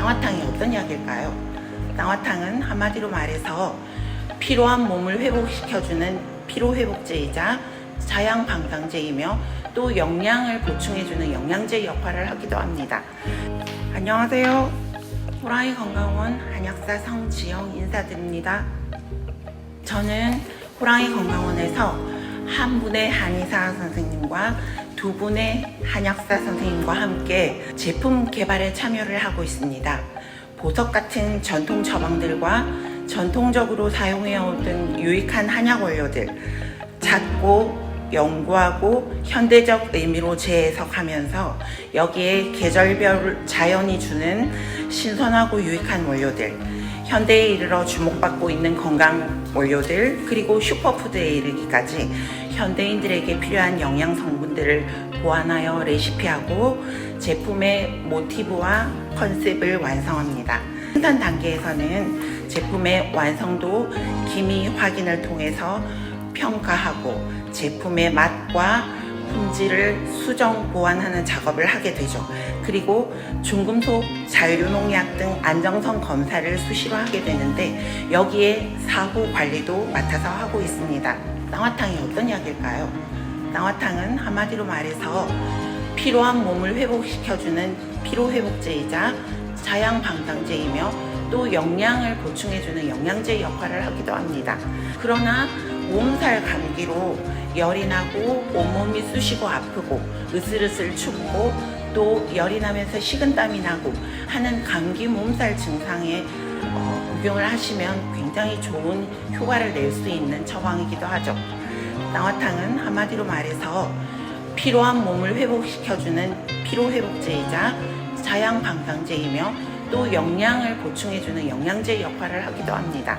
쌍화탕이 어떤 약일까요? 쌍화탕은 한마디로 말해서 피로한 몸을 회복시켜주는 피로회복제이자 자양방광제이며 또 영양을 보충해주는 영양제 역할을 하기도 합니다. 안녕하세요. 호랑이 건강원 한약사 성지영 인사드립니다. 저는 호랑이 건강원에서 한 분의 한의사 선생님과 두 분의 한약사 선생님과 함께 제품 개발에 참여를 하고 있습니다. 보석 같은 전통 처방들과 전통적으로 사용해오던 유익한 한약 원료들 찾고 연구하고 현대적 의미로 재해석하면서 여기에 계절별 자연이 주는 신선하고 유익한 원료들 현대에 이르러 주목받고 있는 건강 원료들 그리고 슈퍼푸드에 이르기까지 현대인들에게 필요한 영양 성분들을 보완하여 레시피하고 제품의 모티브와 컨셉을 완성합니다. 생산 단계에서는 제품의 완성도 기미 확인을 통해서 평가하고 제품의 맛과 품질을 수정 보완하는 작업을 하게 되죠. 그리고 중금속, 잔류농약 등 안정성 검사를 수시로 하게 되는데 여기에 사후 관리도 맡아서 하고 있습니다. 쌍화탕이 어떤 약일까요? 쌍화탕은 한마디로 말해서 피로한 몸을 회복시켜주는 피로회복제이자 자양방광제이며 또 영양을 보충해주는 영양제 역할을 하기도 합니다. 그러나 몸살 감기로 열이 나고 온몸이 쑤시고 아프고 으슬으슬 춥고 또 열이 나면서 식은땀이 나고 하는 감기 몸살 증상에 어, 복용을 하시면 굉장히 좋은 효과를 낼 수 있는 처방이기도 하죠. 쌍화탕은 한마디로 말해서 피로한 몸을 회복시켜주는 피로회복제이자 자양방광제이며 또 영양을 보충해주는 영양제 역할을 하기도 합니다.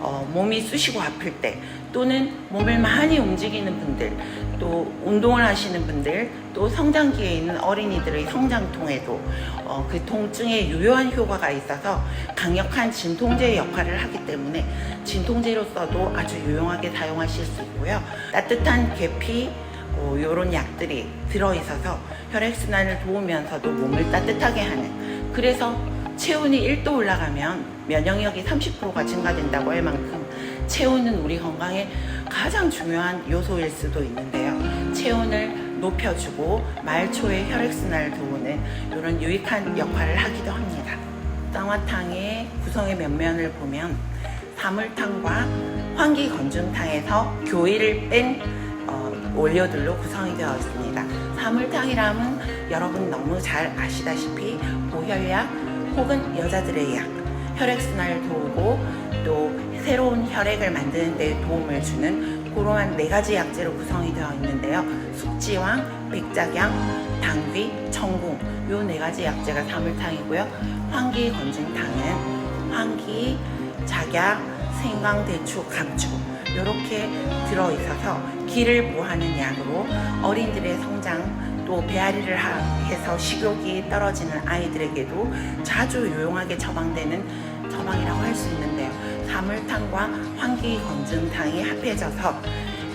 어, 몸이 쑤시고 아플 때 또는 몸을 많이 움직이는 분들 또 운동을 하시는 분들 또 성장기에 있는 어린이들의 성장통에도 어, 그 통증에 유효한 효과가 있어서 강력한 진통제 역할을 하기 때문에 진통제로서도 아주 유용하게 사용하실 수 있고요. 따뜻한 계피 이런 약들이 들어있어서 혈액순환을 도우면서도 몸을 따뜻하게 하는 그래서 체온이 1도 올라가면 면역력이 30%가 증가된다고 할 만큼 체온은 우리 건강에 가장 중요한 요소일 수도 있는데요. 체온을 높여주고 말초의 혈액순환을 도우는 이런 유익한 역할을 하기도 합니다. 쌍화탕의 구성의 면면을 보면 사물탕과 환기건중탕에서 교이를 뺀 어, 원료들로 구성이 되어 있습니다. 사물탕이라면 여러분 너무 잘 아시다시피 보혈약 혹은 여자들의 약, 혈액순환을 도우고 또 새로운 혈액을 만드는 데 도움을 주는 그러한 네 가지 약재로 구성이 되어 있는데요. 숙지왕, 백작양, 당귀, 청궁 요 네 가지 약재가 사물탕이고요. 환기건중탕은 환기, 작약, 생강, 대추, 감추 이렇게 들어 있어서 기를 보하는 약으로 어린들의 성장 또 배앓이를 하- 해서 식욕이 떨어지는 아이들에게도 자주 유용하게 처방되는 처방이라고 할 수 있는데요. 사물탕과 환기건증탕이 합해져서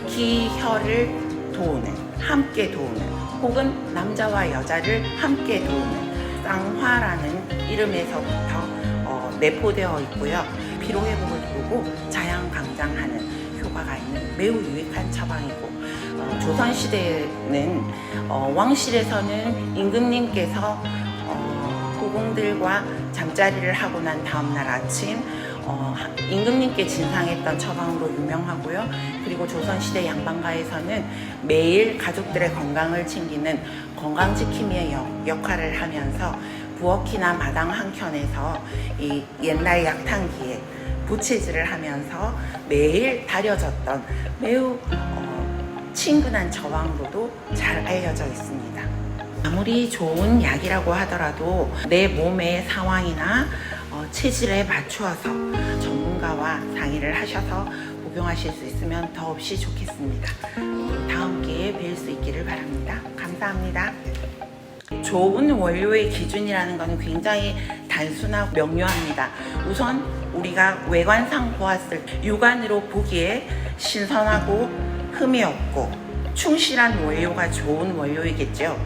기혈을 도우는 함께 도우는 혹은 남자와 여자를 함께 도우는 쌍화라는 이름에서부터 어, 내포되어 있고요. 피로회복을 도우고 자양강장하는 효과가 있는 매우 유익한 처방이고 어, 조선시대에는 어, 왕실에서는 임금님께서 어, 후궁들과 잠자리를 하고 난 다음날 아침 어, 임금님께 진상했던 처방으로 유명하고요. 그리고 조선시대 양반가에서는 매일 가족들의 건강을 챙기는 건강지킴이의 역, 역할을 하면서 부엌이나 마당 한켠에서 이 옛날 약탕기에 부채질을 하면서 매일 다려졌던 매우 어, 친근한 저항으로도 잘 알려져 있습니다. 아무리 좋은 약이라고 하더라도 내 몸의 상황이나 어, 체질에 맞추어서 전문가와 상의를 하셔서 복용하실 수 있으면 더없이 좋겠습니다. 다음 기회에 뵐 수 있기를 바랍니다. 감사합니다. 좋은 원료의 기준이라는 것은 굉장히 단순하고 명료합니다. 우선 우리가 외관상 보았을 때 육안으로 보기에 신선하고 흠이 없고 충실한 원료가 좋은 원료이겠죠.